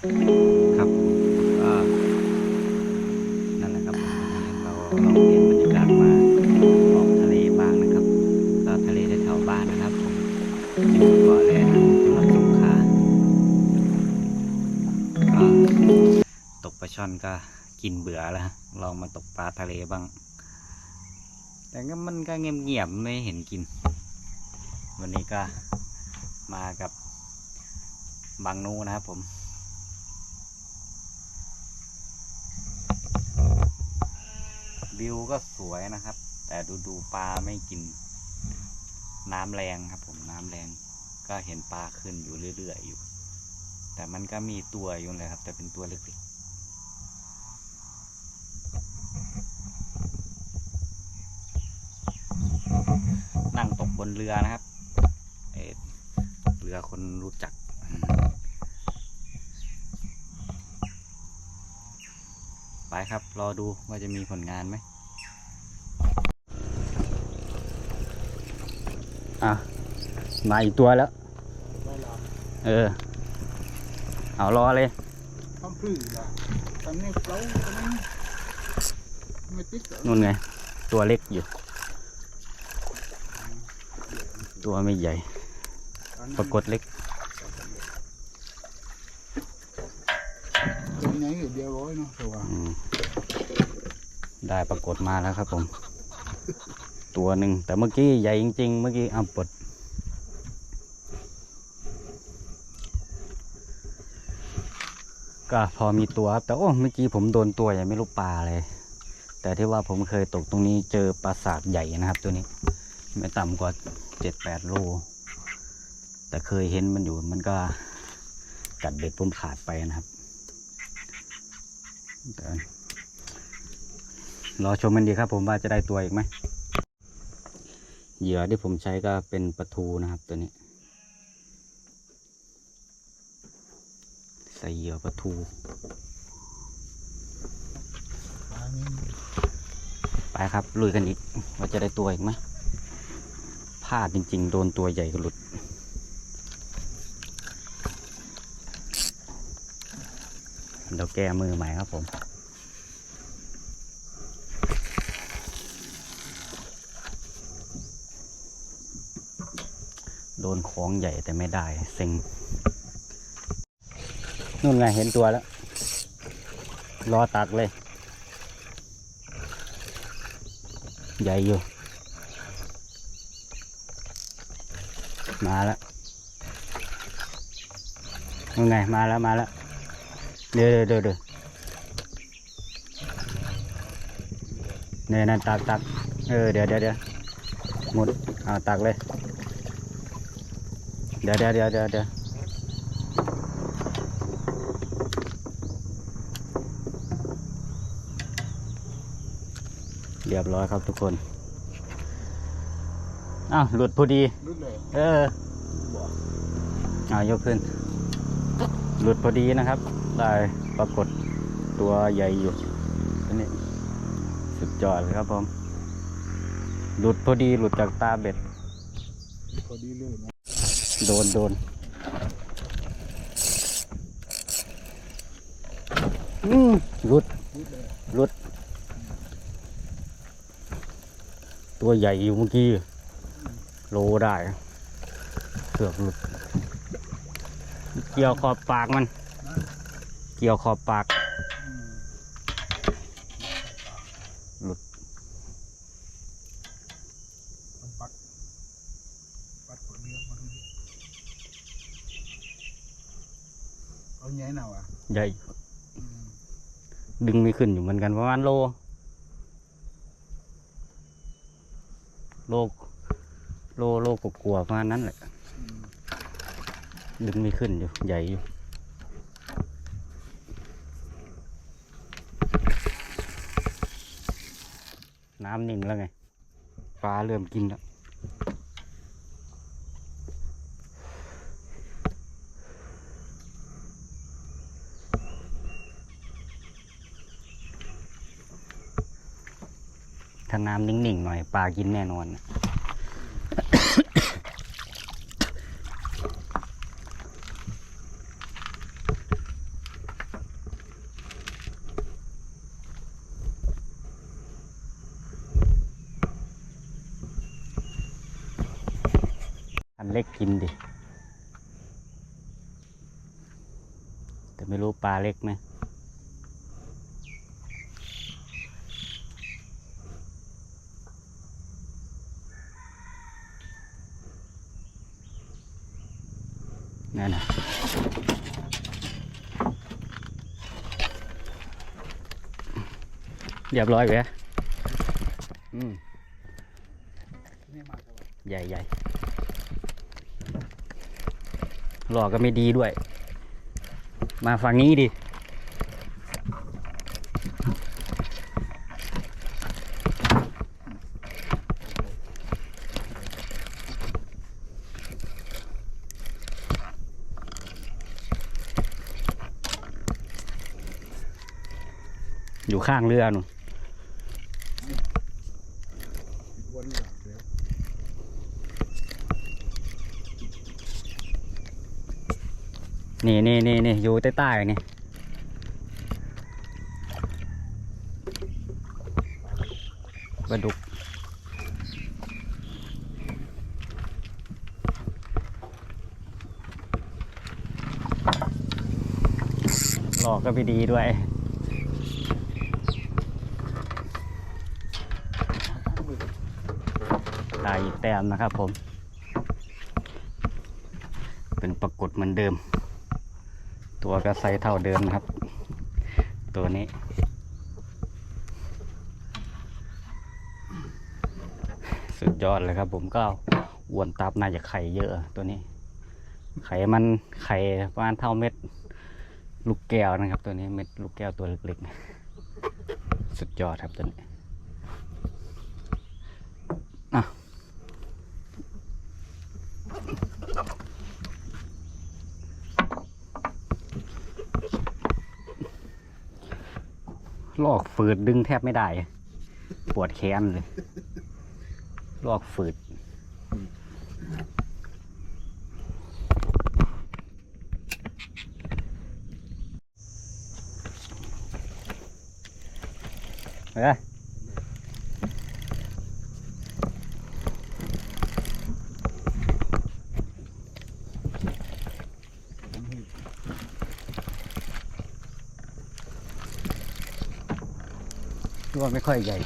ครับก็นั่นแหละครับวันนี้เราลองเปลี่ยนบรรยากาศมาออกทะเลบ้างนะครับ ก็ทะเลแถวบ้านนะครับผมอยู่เกาะแร่นจังหวัดสงขลาก็ตกปลาช่อนก็กินเบื่อแล้วลองมาตกปลาทะเลบ้าง แต่ก็มันก็เงียบๆไม่เห็นกิน วันนี้ก็มากับ บางนูนะครับผม วิวก็สวยนะครับ แต่ดูดูปลาไม่กิน น้ำแรงครับ ผมน้ำแรง ก็เห็นปลาขึ้นอยู่เรื่อยๆอยู่ แต่มันก็มีตัวอยู่เลยครับ แต่เป็นตัวเล็กๆนั่งตกบนเรือนะครับเเรือคนรู้จัก ไปครับ รอดูว่าจะมีผลงานไหม อะ มาอีกตัวแล้ว เออ เอารอเลยทำพื้นละทำนี่เราทำนี่ไม่ติดเหรอนู่นไง ตัวเล็กอยู่ ตัวไม่ใหญ่ ปรากฏเล็กตัวไหนเดียวร้อยเนาะตัวอืมได้ปรากฏมาแล้วครับผม ตัวหนึ่งแต่เมื่อกี้ใหญ่จริงๆ เมื่อกี้เอาปดก็พอมีตัวครับแต่โอ้เมื่อกี้ผมโดนตัวใหญ่ไม่รู้ปลาเลย แต่ที่ว่าผมเคยตกตรงนี้เจอปลาสากใหญ่นะครับ ตัวนี้ ไม่ต่ำกว่าเจ็ดแปดโลแต่เคยเห็นมันอยู่มันก็กัดเบ็ดผมขาดไปนะครับรอชมมันดีครับผมว่าจะได้ตัวอีกไหม เหยื่อที่ผมใช้ก็เป็นปลาทูนะครับตัวนี้ ใส่เหยื่อปลาทูไปครับลุยกันอีกว่าจะได้ตัวอีกไหมพลาดจริง ๆ โดนตัวใหญ่กหลุดเดี๋ยวแก้มือใหม่ครับผม โดนของใหญ่แต่ไม่ได้เซ็งนู่นไงเห็นตัวแล้ว รอตักเลย ใหญ่อยู่ มาแล้วยังไงมาแล้วมาแล้วเดี๋ยวเดี๋ยวเดี๋ยวเนี่ยนั่นตักตักเออเดี๋ยวเดี๋ยวเดี๋ยวหมดเอาตักเลย ดี๋ยวเดี๋ยวเดี๋ยวเดี๋ยวเดี๋ยวเรียบร้อยครับทุกคน อ้าว หลุดพอดี รุ่นเลยเออเอายกขึ้น หลุดพอดีนะครับ ได้ปรากฏตัวใหญ่อยู่อันนี้สุดยอดเลยครับผม หลุดพอดีหลุดจากตาเบ็ด พอดีเลยนะ โดนโดนอืมหลุดรุ่นเลยหลุด ตัวใหญ่อยู่เมื่อกี้ โลได้เกือบหลุด เกี่ยวขอบปากมัน เกี่ยวขอบปาก อืม หลุด มันปักปักคนเดียวมาดูดิ เอาใหญ่หน่าอะใหญ่อืมดึงไม่ขึ้นอยู่เหมือนกันประมาณโล โลโลโลกกลัวาๆประมาณนั้นแหละอืมดึงไม่ขึ้นอยู่ ใหญ่อยู่น้ำนิ่งแล้วไง ปลาเริ่มกินแล้ว ถ้าน้ำนิ่งๆหน่อยปลากินแน่นอน อันเล็กกินดิ แต่ไม่รู้ปลาเล็กไหม เรียบร้อยเว้ยอืมนี่มาตัวใหญ่ใหญ่หลอกก็ไม่ดีด้วย มาฝั่งนี้ดิอยู่ข้างเรือหนูวนหลังเดี๋ยว นี่นี่นี่นี่อยู่ใต้ใต้นี่ปลาดุกหลอกก็ไม่ดีด้วยตายอีกแต้มนะครับผม เป็นปรากฏเหมือนเดิม ตัวก็ไซส์เท่าเดิมนะครับ ตัวนี้ สุดยอดเลยครับ ผมก็อวนตับน่าจะไข่เยอะตัวนี้ ไข่มันไข่ประมาณเท่าเม็ด ลูกแก้วนะครับ ตัวนี้เม็ดลูกแก้วตัวเล็กๆ สุดยอดครับตัวนี้ ลอกฝืดดึงแทบไม่ได้ ปวดแขนเลย ลอกฝืด เอ้ ตัวไม่ค่อยใหญ่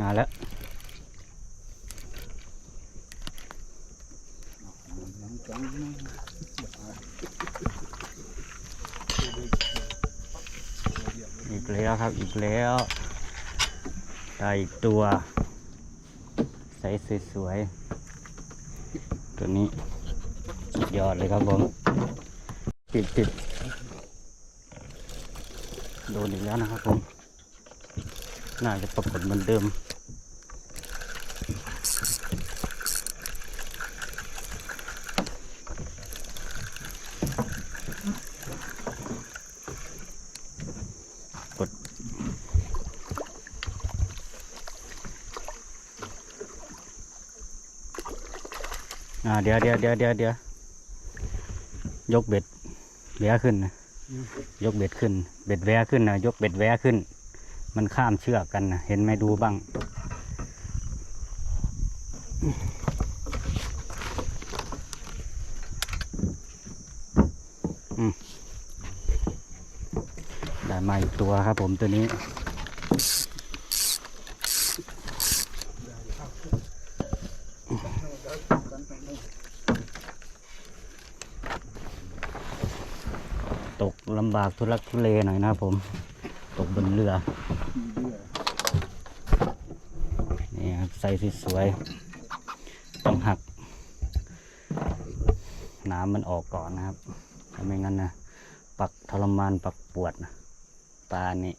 มาแล้วอีกแล้วครับอีกแล้วได้อีกตัว ใสสวยๆตัวนี้ยอดเลยครับผมติดติด โดนอีกแล้วนะครับผม น่าจะปรากฏเหมือนเดิมอ่าเดี๋ยวเดี๋ยวเดี๋ยวเดี๋ยวเดี๋ยวยกเบ็ดแวะขึ้นนะ ยกเบ็ดขึ้น เบ็ดแวะขึ้นนะยกเบ็ดแวะขึ้น มันข้ามเชือกกันนะเห็นไหมดูบ้าง ได้มาอีกตัวครับผมตัวนี้ ตกลำบากทุลักทุเลหน่อยนะครับผม ตกบนเรือนี่ครับใส่สวยๆต้องหัก น้ำมันออกก่อนนะครับถ้าไม่งั้นนะปักทรมานปักปวดนะปลานี่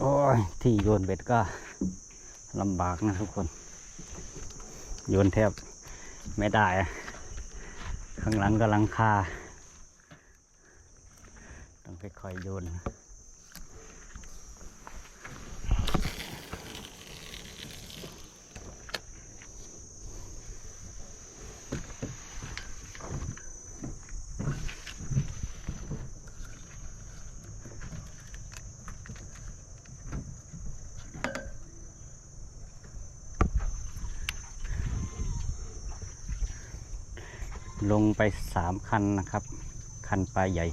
โอ้ยที่โยนเบ็ดก็ลำบากนะทุกคน โยนแทบไม่ได้ ข้างหลังก็หลังคา ต้องค่อยๆโยน ลงไปสามคันนะครับ คันปลาใหญ่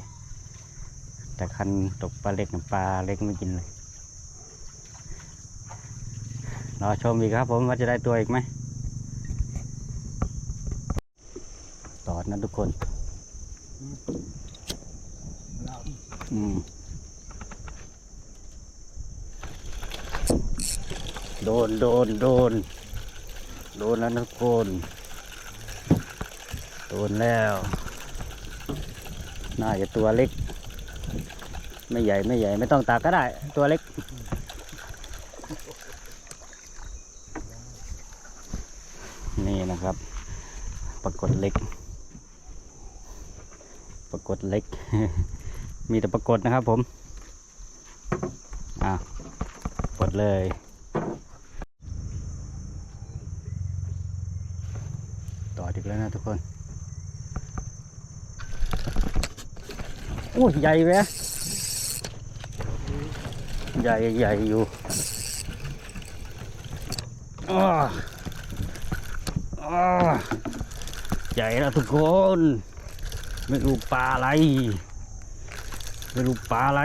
แต่คันตกปลาเล็กน่ะปลาเล็กไม่กินเลยรอชมอีกครับผมว่าจะได้ตัวอีกไหมตอดนะทุกคน อืมโดนโดนโดนโดนแล้วนะทุกคน ดนแล้ว น่าจะตัวเล็ก ไม่ใหญ่ไม่ใหญ่ไม่ต้องตากก็ได้ ตัวเล็ก นี่นะครับ ปรากฏเล็ก ปรากฏเล็ก มีแต่ปรากฏนะครับผม อะกดเลยต่ออีกแล้วนะทุกคน โอ้ยใหญ่เว้ใหญ่ใหญ่อยู่อ้ออ้อใหญ่แล้วทุกคน ไม่รู้ปลาอะไร ไม่รู้ปลาอะไร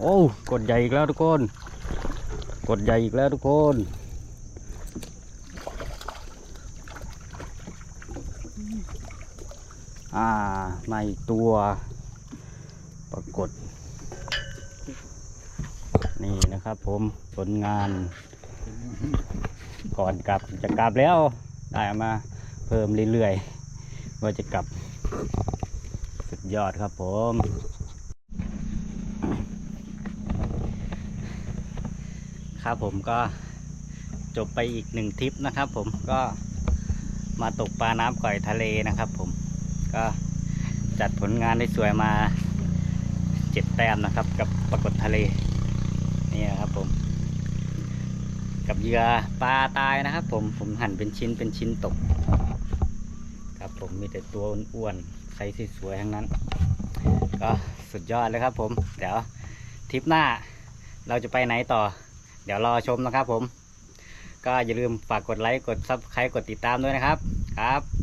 โอ้กดใหญ่อีกแล้วทุกคน กดใหญ่อีกแล้วทุกคนอ่ามาอีกตัว ปรากฏ นี่นะครับผมผลงาน ก่อนกลับจะกลับแล้วได้มาเพิ่มเรื่อยๆ ว่าจะกลับ สุดยอดครับผมครับผมก็จบไปอีกหนึ่งทริปนะครับผมก็มาตกปลาน้ำก่อยทะเลนะครับผมก็จัดผลงานได้สวยมา เจ็ดแต้มนะครับ กับปรากฏทะเลนี่ครับผม กับเหยื่อปลาตายนะครับ ผมผมหั่นเป็นชิ้นเป็นชิ้นตก ครับผมมีแต่ตัวอ้วนๆไซส์สวยๆทั้งนั้น ก็สุดยอดเลยครับผม เดี๋ยวทริปหน้าเราจะไปไหนต่อ เดี๋ยวรอชมนะครับผม ก็อย่าลืมฝากกดไลค์กดซับสไครต์กดติดตามด้วยนะครับครับ